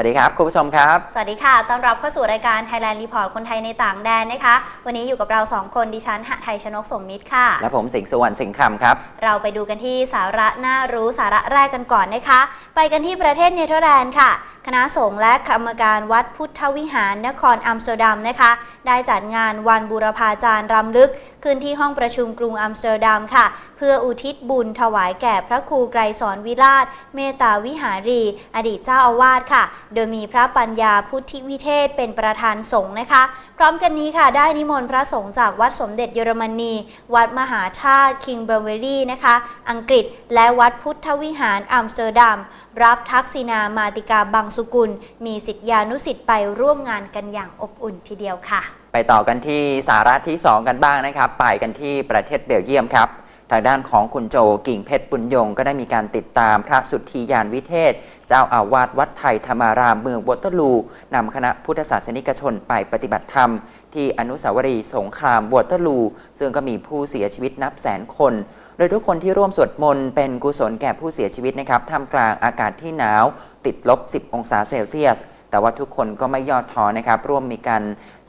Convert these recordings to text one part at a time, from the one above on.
วัสดีครับคุณผู้ชมครับ สวัสดีค่ะ ต้อนรับเข้าสู่รายการ Thailand Report คนไทยในต่างแดนนะคะ วันนี้อยู่กับเราสองคนดิฉันหะไทยชนกสมมิตรค่ะ และผมสิงห์สุวรรณสิงห์คำครับ เราไปดูกันที่สาระน่ารู้สาระแรกกันก่อนนะคะ ไปกันที่ประเทศเนเธอร์แลนด์ค่ะ คณะสงฆ์และกรรมการวัดพุทธวิหารนครอัมสเตอร์ดัมนะคะ ได้จัดงานวันบูรพาจารย์รำลึกขึ้นที่ห้องประชุมกรุงอัมสเตอร์ดัมค่ะ เพื่ออุทิศบุญถวายแก่พระครูไกรสอนวิราชเมตตาวิหารี อดีตเจ้าอาวาสค่ะโดยมีพระปัญญาพุทธิวิเทศเป็นประธานสงฆ์นะคะ พร้อมกันนี้ค่ะได้นิมนต์พระสงฆ์จากวัดสมเด็จเยอรมนี วัดมหาธาตุคิงเบอร์เวอรี่นะคะ อังกฤษ และวัดพุทธวิหารอัมสเตอร์ดัม รับทักษิณามาติกาบางสุกุล มีสิทธิานุสิทธิ์ไปร่วมงานกันอย่างอบอุ่นทีเดียวค่ะ ไปต่อกันที่สาระที่ 2 กันบ้างนะครับ ไปกันที่ประเทศเบลเยียมครับ ทางด้านของคุณโจกิ่งเพชรบุญยงก็ได้มีการติดตามพระสุทธียานวิเทศ เจ้าอาวาสวัดไทยธรรมารามเมืองวอเตอร์ลูนำคณะพุทธศาสนิกชนไปปฏิบัติธรรม ที่อนุสาวรีย์สงครามวอเตอร์ลู ซึ่งก็มีผู้เสียชีวิตนับแสนคน โดยทุกคนที่ร่วมสวดมนต์เป็นกุศลแก่ผู้เสียชีวิตนะครับท่ามกลางอากาศที่หนาว ติดลบ 10 องศาเซลเซียสแต่ว่าทุกคนก็ไม่ย่อท้อนะครับ ร่วมมีการ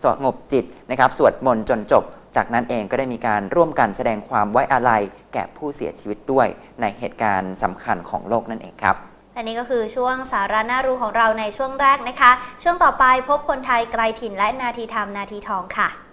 สงบจิตนะครับ สวดมนต์จนจบ จากนั้นเองก็ได้มีการร่วมกันแสดงความไว้อาลัยแก่ผู้เสียชีวิตด้วยในเหตุการณ์สำคัญของโลกนั่นเองครับและนี่ก็คือช่วงสาระน่ารู้ของเราในช่วงแรกนะคะ ช่วงต่อไปพบคนไทยไกลถิ่นและนาทีธรรมนาทีทองค่ะ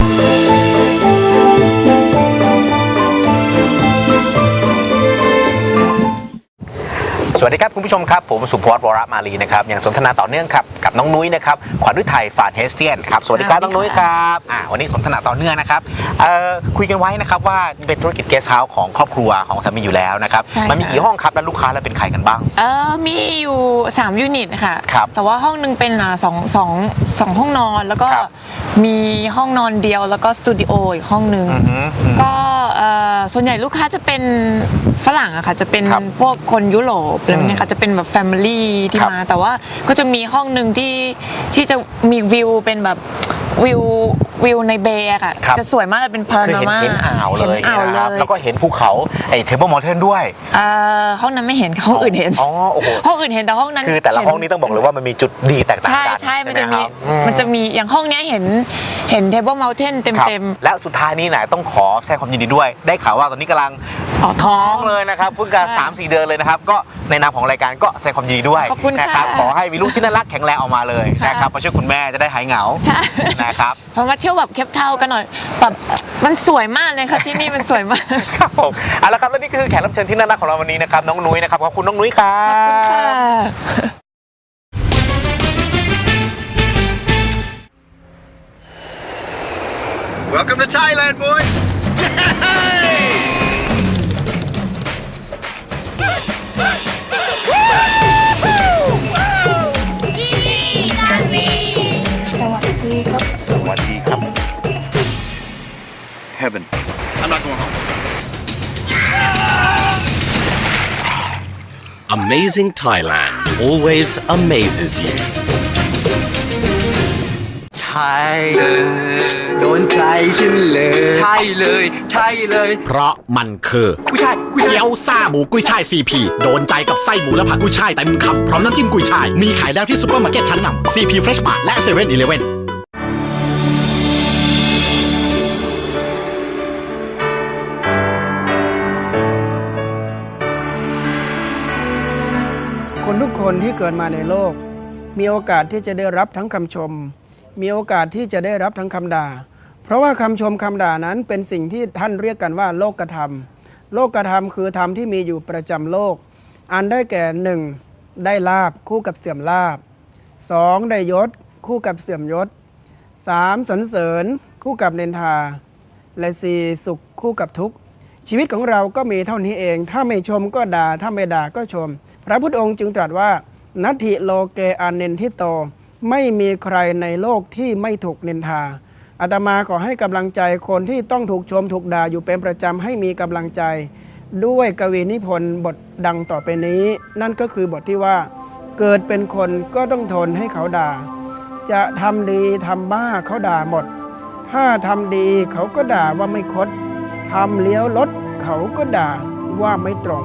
สวัสดีครับคุณผู้ชมครับ ผมสุพจน์วรมาลีนะครับยังสนทนาต่อเนื่องครับกับน้องนุ้ยนะครับขวัญฤทัยฟานเฮสเตียนครับสวัสดีครับสวัสดีน้องนุ้ยครับอ่าวันนี้สนทนาต่อเนื่องนะครับเอ่อคุยกันไว้นะครับว่าเป็นธุรกิจเกสต์เฮาส์ของครอบครัวของสามีอยู่แล้วนะครับใช่มันมีค่ะกี่ห้องครับและลูกค้าแล้วเป็นใครกันบ้าง เออมีอยู่ 3 ยูนิตค่ะ ครับแต่ว่าห้องหนึงเป็นอ่าสองสองสองห้องนอนแล้วก็ครับมีห้องนอนเดียวแล้วก็สตูดิโออีกห้องหนึ่งอือฮึอืมก็เอ่อส่วนใหญ่ลูกค้าจะเป็นฝรั่งอะค่ะ จะเป็นครับ พวกคนยุโรปอะไรแบบเนี้ยค่ะจะเป็นแบบแฟมิลี่ที่ครับมาแต่ว่าก็จะมีห้องหนึ่งที่ที่จะมีวิวเป็นแบบวิว วิวในเบย์อะค่ะ ครับ จะสวยมากเลยเป็นพาคือราเห็นมาเห็นอ่าวเลยเห็นอ่าวนะเลครับยแล้วก็เห็นภูเขาไอ้เทเบิลมอลเทนด้วย เอ่อห้องนั้นไม่เห็นห้องอื่นเห็นอ๋อโอ้โห ห้องอื่นเห็นแต่ห้องนั้นคือแต่ละห้องนี้ต้องบอกเลยว่ามันมีจุดดีแตกต่างใช่กันใช่มันจะไหมีครับอื มันจะมีอย่างห้องเนี้ยเห็นเห็น Table Mountain เต็มครับเต็มและสุดท้ายนี้นะต้องขอแสดงความยินดีด้วย ได้ข่าวว่าตอนนี้กำลังออกท้องเลยนะครับเพิ่งจะค่ะสามสี่เดือนเลยนะครับ ก็ในนามของรายการก็แสดงความยินดีด้วยขอบคุณค่ะนะครับขอให้มีลูกที่น่ารักแข็งแรงออกมาเลยค่ะ นะครับมาช่วยคุณแม่จะได้หายเหงาใช่นะครับ เพราะมาเที่ยวแบบเคปทาวน์กันหน่อยแบบมันสวยมากเลยค่ะที่นี่มันสวยมาก ครับผมเอาละครับและนี่คือแขกรับเชิญที่น่ารักของเราวันนี้นะครับน้องนุ้ยนะครับขอบคุณน้องนุ้ยครัขอบคุณค่ะบ Welcome to Thailand, boys! Heaven. I'm not going home. Amazing Thailand always amazes you. ใช่เลยโดนใจฉันเลย ใช่เลย ใช่เลย เพราะมันคือกุ้ยช่ายกุ้ยช่ายเกี๊ยวซ่าหมูกุ้ยช่ายซีพีโดนใจกับไส้หมูและผักกุ้ยช่ายเต็มคำพร้อมน้ำจิ้มกุ้ยช่าย มีขายแล้วที่ซุปเปอร์มาร์เก็ตชั้นนำซีพีเฟรชมาร์และเซเว่นอีเลเว่น ที่เกิดมาในโลก มีโอกาสที่จะได้รับทั้งคำชม มีโอกาสที่จะได้รับทั้งคำด่า เพราะว่าคำชมคำด่านั้นเป็นสิ่งที่ท่านเรียกกันว่า โลกธรรมโลกธรรมคือธรรมที่มีอยู่ประจำโลก อันได้แก่หนึ่งได้ลาบคู่กับเสื่อมลาบสองได้ยศ คู่กับเสื่อมยศสามสรรเสริญ คู่กับเนนทา และสี่สุขคู่กับทุกข์ ชีวิตของเราก็มีเท่านี้เอง ถ้าไม่ชมก็ด่าถ้าไม่ด่าก็ชม พระพุทธองค์จึงตรัสว่า นัตถิโลเกอาเนนทิโต ไม่มีใครในโลกที่ไม่ถูกนินทาอาตมาขอให้กำลังใจคนที่ต้องถูกชมถูกด่าอยู่เป็นประจำให้มีกำลังใจ ด้วยกวีนิพนธ์บทดังต่อไปนี้ นั่นก็คือบทที่ว่า เกิดเป็นคนก็ต้องทนให้เขาด่า จะทำดีทำบ้าเขาด่าหมด ถ้าทำดีเขาก็ด่าว่าไม่คดทำเลี้ยวรถเขาก็ด่าว่าไม่ตรง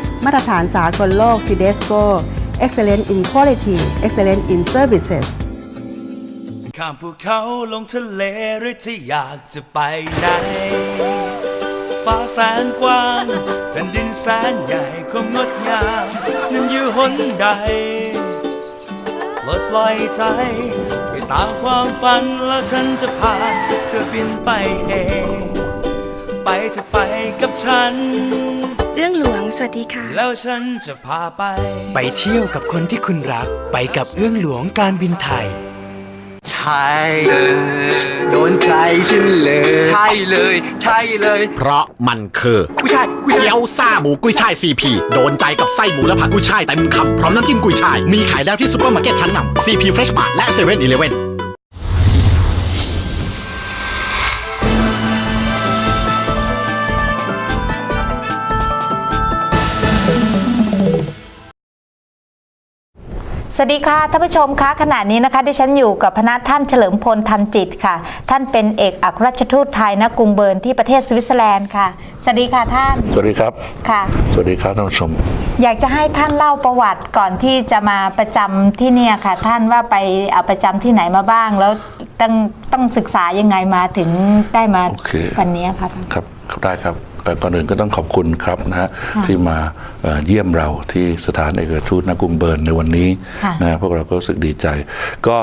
มาตรฐานสากลโลก CDESCO Excellent in Quality Excellent in Services ข้ามภูเขาลงทะเลหรือที่อยากจะไปไหนฟ้าแสนกว้างแผ่นดินแสนใหญ่ความงดงามนั้นอยู่หนใดปลดปล่อยใจไปตามความฝันแล้วฉันจะพาเธอบินไปเอง ไปจะไปกับฉันเรื่องหลวง สวัสดีค่ะ แล้วฉันจะพาไป ไปเที่ยวกับคนที่คุณรัก ไปกับเอื้องหลวงการบินไทย ใช่เลย โดนใจฉันเลย ใช่เลย ใช่เลย เพราะมันคือกุ้ยช่ายกุ้ยช่ายเกี๊ยวซ่าหมูกุ้ยช่ายซีพีโดนใจกับไส้หมูและผักกุ้ยช่ายเต็มคำพร้อมน้ำจิ้มกุ้ยช่าย มีขายแล้วที่ซุปเปอร์มาร์เก็ตชั้นนำซีพีเฟรชมาร์และเซเว่นอีเลฟเว่น วัสดีค่ะท่านผู้ชมคะขณะนี้นะคะดิฉันอยู่กับพนักท่านเฉลิมพลทันจิตค่ะ ท่านเป็นเอกอัครราชทูตไทยณกรุงเบิร์นที่ประเทศสวิตเซอร์แลนด์ค่ะสวัสดีค่ะท่านสวัสดีครับค่ะ สวัสดีครับท่านผู้ชม อยากจะให้ท่านเล่าประวัติก่อนที่จะมาประจำที่เนี่ยค่ะ ท่านว่าไปเอาประจำที่ไหนมาบ้าง แล้วต้องต้องศึกษายังไงมาถึงได้มาโอเควันนี้ค่ะท่านครับครับได้ครับเอ่อ ก่อนอื่นก็ต้องขอบคุณครับนะฮะค่ะที่มาเอ่อเยี่ยมเราที่สถานเอกอัครทูตนกรุงเบิร์นในวันนี้ค่ะนะฮะพวกเราก็รู้สึกดีใจ ก็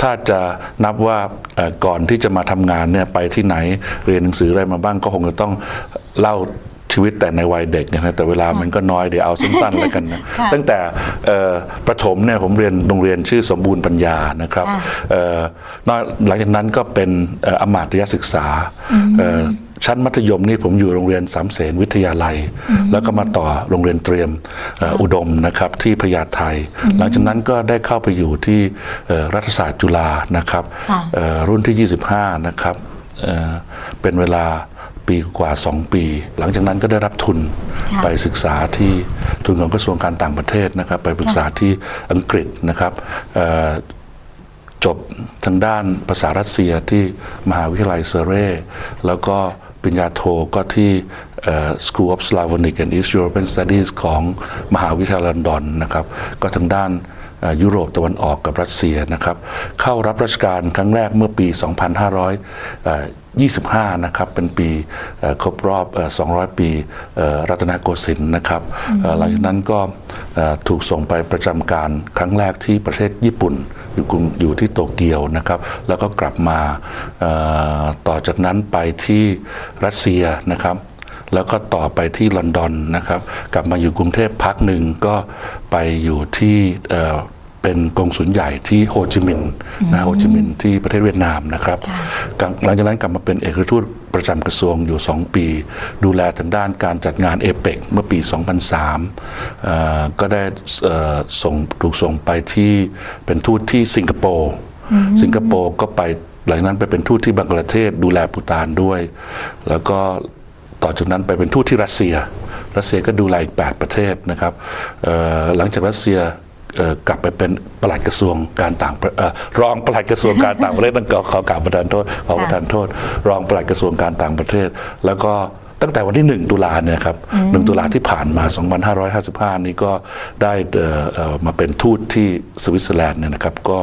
ถ้าจะนับว่าเอ่อก่อนที่จะมาทำงานเนี่ยไปที่ไหนเรียนหนังสืออะไรมาบ้างก็คงจะต้องเล่าชีวิตแต่ในวัยเด็กนะแต่เวลามันก็น้อยเดี๋ยวเอาสั้นๆแล้วกันนะค่ะตั้งแต่เอ่อประถมเนี่ยผมเรียนโรงเรียนชื่อสมบูรณ์ปัญญานะครับค่ะเอ่อนอกหลังจากนั้นก็เป็นเอ่ออมาตยศึกษาอืมเอ่อ ชั้นมัธยมนี่ผมอยู่โรงเรียนสามเสนวิทยาลัย แล้วก็มาต่อโรงเรียนเตรียมเอ่ออุดมนะครับที่พญาไทหลังจากนั้นก็ได้เข้าไปอยู่ที่เอ่อรัฐศาสตร์จุฬานะครับค่ะเอ่อรุ่นที่ 25 นะครับเอ่อเป็นเวลาปีกว่า 2 ปี หลังจากนั้นก็ได้รับทุนค่ะไปศึกษาที่ทุนของกระทรวงการต่างประเทศนะครับ ไปปรึกษาที่อังกฤษนะครับเอ่อจบทางด้านภาษารัสเซียที่มหาวิทยาลัยเซเรแล้วก็ ปริญญาโทก็ที่ School of Slavonic and East European Studies ของมหาวิทยาลัยลอนดอนนะครับ ก็ทางด้าน ยุโรปตะวันออกกับรัสเซียนะครับ เข้ารับราชการครั้งแรกเมื่อปี 2525 นะครับ เป็นปีเอ่อครบรอบเอ่อ200 ปีเอ่อรัตนโกสินทร์นะครับเอ่อหลังจากนั้นก็เอ่อถูกส่งไปประจำการครั้งแรกที่ประเทศญี่ปุ่นอยู่กรุงอยู่ที่โตเกียวนะครับ แล้วก็กลับมาเอ่อต่อจากนั้นไปที่รัสเซียนะครับ แล้วก็ต่อไปที่ลอนดอนนะครับ กลับมาอยู่กรุงเทพพักหนึ่งก็ไปอยู่ที่เอ่อเป็นกงสุลใหญ่ที่โฮจิมินห์นะโฮจิมินห์ที่ประเทศเวียดนามนะครับกลับหลังจากนั้นกลับมาเป็นเอกอัครทูตประจำกระทรวงอยู่ 2 ปี ดูแลทางด้านการจัดงานเอเปกเมื่อปี 2003เอ่อก็ได้เอ่อส่งถูกส่งไปที่เป็นทูตที่สิงคโปร์อืมสิงคโปร์ก็ไปหลังจากนั้นไปเป็นทูตที่บังกลาเทศดูแลปูตานด้วย แล้วก็ ต่อจากนั้นไปเป็นทูตที่รัสเซีย รัสเซียก็ดูแลอีก 8 ประเทศนะครับเอ่อหลังจากรัสเซียเอ่อกลับไปเป็นปลัดกระทรวงการต่างประเอ่อรองปลัดกระทรวงการต่างประเทศต้องขอขอกราบประทานโทษขอประทานโทษ รองปลัดกระทรวงการต่างประเทศ แล้วก็ตั้งแต่วันที่ 1 ตุลาเนี่ยครับอืมหนึ่งตุลาที่ผ่านมา 2555 นี้ก็ได้เอ่อเอ่อมาเป็นทูตที่สวิตเซอร์แลนด์เนี่ยนะครับก็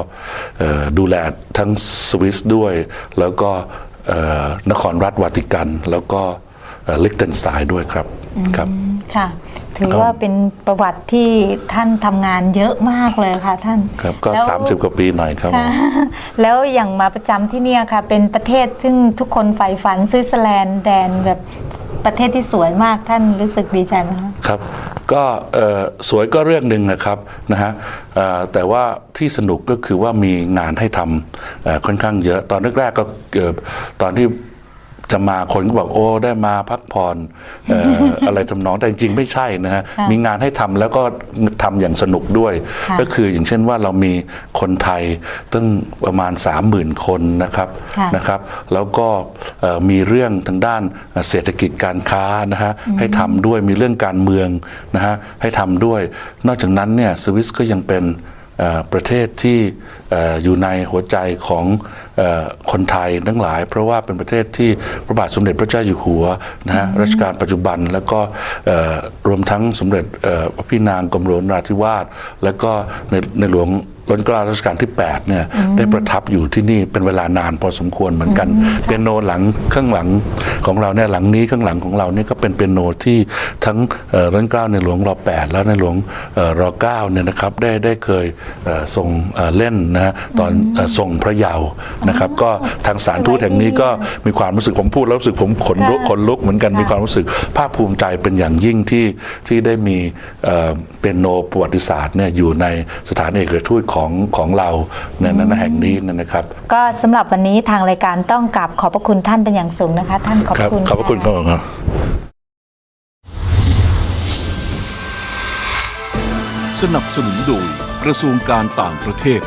เอ่อดูแลทั้งสวิสด้วย แล้วก็เอ่อนครรัฐวาติกันแล้วก็ ลิกเทนสไตน์ด้วยครับครับค่ะถือว่าเป็นประวัติที่ท่านทำงานเยอะมากเลยค่ะท่านครับก็แล้ว30 กว่าปีหน่อยครับค่ะแล้วอย่างมาประจำที่เนี่ยค่ะ เป็นประเทศซึ่งทุกคนใฝ่ฝันสวิตเซอร์แลนด์แดนแบบประเทศที่สวยมากท่านรู้สึกดีใจไหมคะครับก็เอ่อสวยก็เรื่องหนึ่งนะครับนะฮะเอ่อแต่ว่าที่สนุกก็คือว่ามีงานให้ทำเอ่อค่อนข้างเยอะตอนแรกๆก็เอ่อตอนที่ จะมาคนก็บอกโอ้ได้มาพักผ่อนเอ่อ อะไรทำนองแต่จริงๆไม่ใช่นะฮะค่ะมีงานให้ทำแล้วก็ทำอย่างสนุกด้วย ค่ะก็คืออย่างเช่นว่าเรามีคนไทยตั้งประมาณ 30,000 คนนะครับค่ะนะครับ แล้วก็เอ่อมีเรื่องทางด้านเศรษฐกิจการค้านะฮะอืมให้ทำด้วยมีเรื่องการเมืองนะฮะให้ทำด้วย นอกจากนั้นเนี่ยสวิสก็ยังเป็นเอ่อ ประเทศที่เอ่ออยู่ในหัวใจของเออคนไทยทั้งหลาย เพราะว่าเป็นประเทศที่พระบาทสมเด็จพระเจ้าอยู่หัวนะฮะรัชกาลปัจจุบันแล้วก็เอ่อรวมทั้งสมเด็จเอ่อพระพี่นางกรมหลวงนราธิวาส แล้วก็ในในหลวง รัชกาลรัชกาลที่8เนี่ยอืมได้ประทับอยู่ที่นี่เป็นเวลานานพอสมควรเหมือนกันเปียโนหลังข้างหลังของเราเนี่ยหลังนี้ข้างหลังของเราเนี่ยก็เป็นเปียโนที่ทั้งเอ่อรัชกาลในหลวงร8แล้วในหลวงเอ่อร9เนี่ยนะครับได้ได้เคยเอ่อทรงเอ่อเล่นนะฮะตอนเอ่อทรงพระเยาว์นะครับ ก็ทางสารทูตแห่งนี้ก็มีความรู้สึกผมพูดแล้วรู้สึกผมขนลุกขนลุกเหมือนกันมีความรู้สึกภาคภูมิใจเป็นอย่างยิ่งที่ที่ได้มีเอ่อเปียโนประวัติศาสตร์เนี่ยอยู่ในสถานเอกอัครทูตของของเราในนั้นแห่งนี้นะครับ ก็สำหรับวันนี้ทางรายการต้องกราบขอบพระคุณท่านเป็นอย่างสูงนะคะ ท่านขอบคพรัระคุณขอบพระคุณครับสนับสนุนโดยกระทรวงการต่างประเทศ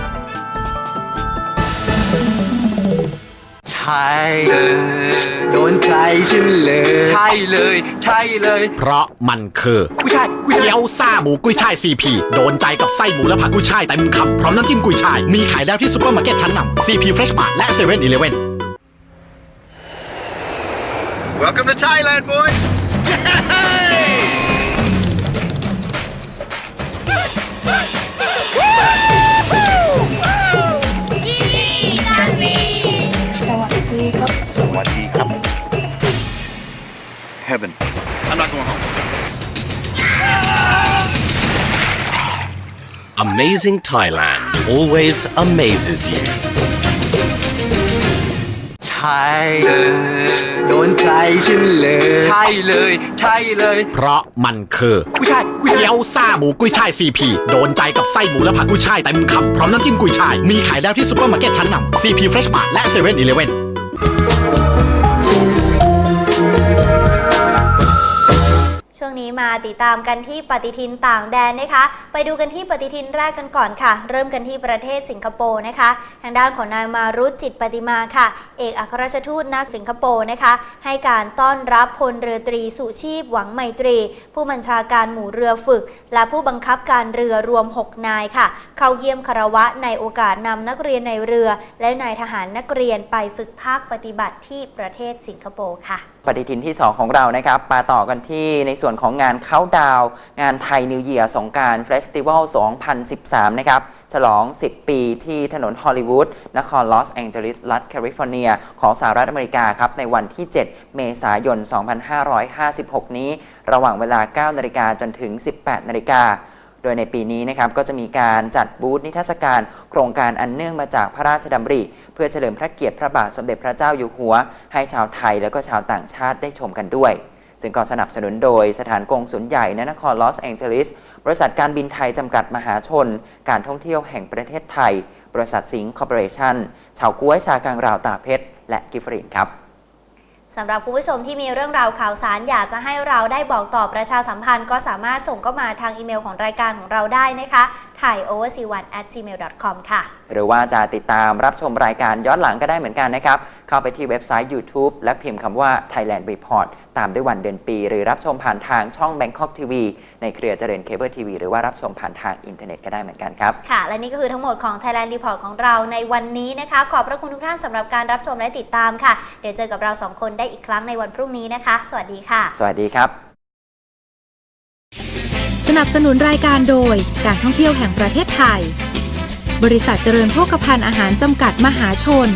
ใช่เลยโดนใจฉันเลย ใช่เลย ใช่เลย เพราะมันคือกุ้ยช่ายกุ้ยช่าย เกี๊ยวซ่าหมูกุ้ยช่ายซีพีโดนใจกับไส้หมูและผักกุ้ยช่ายเต็มคำพร้อมน้ำจิ้มกุ้ยช่าย มีขายแล้วที่ซุปเปอร์มาร์เก็ตชั้นนำซีพีเฟรชมาร์ทและเซเว่นอีเลฟเว่น Welcome to Thailand, boys! Heaven. I'm not going home. Amazing Thailand always amazes you. ใช่เลยโดนใจฉันเลย ใช่เลย ใช่เลย เพราะมันคือกุ้ยช่ายกุ้ยช่ายเกี๊ยวซ่าหมูกุ้ยช่ายซีพีโดนใจกับไส้หมูและผักกุ้ยช่ายเต็มคำพร้อมน้ำจิ้มกุ้ยช่าย มีขายแล้วที่ซุปเปอร์มาร์เก็ตชั้นนำซีพีเฟรชมาร์ทและเซเว่นอีเลฟเว่น นี้มาติดตามกันที่ปฏิทินต่างแดนนะคะ ไปดูกันที่ปฏิทินแรกกันก่อนค่ะ เริ่มกันที่ประเทศสิงคโปร์นะคะ ทางด้านของนายมารุจิตปฏิมาค่ะ เอกอัครราชทูตนักสิงคโปร์นะคะ ให้การต้อนรับพลเรือตรีสุชีพหวังไมตรี ผู้บัญชาการหมู่เรือฝึก และผู้บังคับการเรือรวม 6 นายค่ะ เข้าเยี่ยมคารวะในโอกาสนำนักเรียนในเรือ และนายทหารนักเรียนไปฝึกภาคปฏิบัติที่ประเทศสิงคโปร์ค่ะปฏิทินที่ 2 ของเรานะครับ มาต่อกันที่ในส่วนของงานเข้าดาวงานไทยนิวเยียร์สงการเฟสติวัล 2013 นะครับ ฉลอง 10 ปีที่ถนนฮอลลีวูดนครลอสแองเจลิสรัฐแคลิฟอร์เนีย ของสหรัฐอเมริกาครับ ในวันที่ 7 เมษายน 2556 นี้ ระหว่างเวลา 9 นาฬิกาจนถึง 18 นาฬิกา โดยในปีนี้นะครับก็จะมีการจัดบูธนิทรรศการโครงการอันเนื่องมาจากพระราชดำริ เพื่อเฉลิมพระเกียรติพระบาทสมเด็จพระเจ้าอยู่หัว ให้ชาวไทยและก็ชาวต่างชาติได้ชมกันด้วย ซึ่งก็สนับสนุนโดยสถานกงสุลใหญ่ในนครลอสแองเจลิส บริษัทการบินไทยจำกัดมหาชน การท่องเที่ยวแห่งประเทศไทย บริษัทสิงห์คอร์ปอเรชั่นชาวกุ้ยชากังราวตาเพชรและกิฟฟรินครับ สำหรับคุณผู้ชมที่มีเรื่องราวข่าวสารอยากจะให้เราได้บอกต่อประชาสัมพันธ์ ก็สามารถส่งเข้ามาทางอีเมลของรายการของเราได้นะคะถ่าย overc1 at gmail.com ค่ะ หรือว่าจะติดตามรับชมรายการย้อนหลังก็ได้เหมือนกันนะครับ เข้าไปที่เว็บไซต์ YouTube และพิมพ์คำว่า Thailand Report ตามด้วยวันเดือนปี หรือรับชมผ่านทางช่อง Bangkok TV ในเครือเจริญเคเบิลทีวีหรือว่ารับชมผ่านทางอินเทอร์เน็ตก็ได้เหมือนกันครับ ค่ะ และนี่ก็คือทั้งหมดของ Thailand Report ของเราในวันนี้นะคะ ขอบพระคุณทุกท่านสำหรับการรับชมและติดตามค่ะ เดี๋ยวเจอกับเราสองคนได้อีกครั้งในวันพรุ่งนี้นะคะ สวัสดีค่ะ สวัสดีครับ สนับสนุนรายการโดยการท่องเที่ยวแห่งประเทศไทย บริษัทเจริญโภคภัณฑ์อาหารจำกัดมหาชน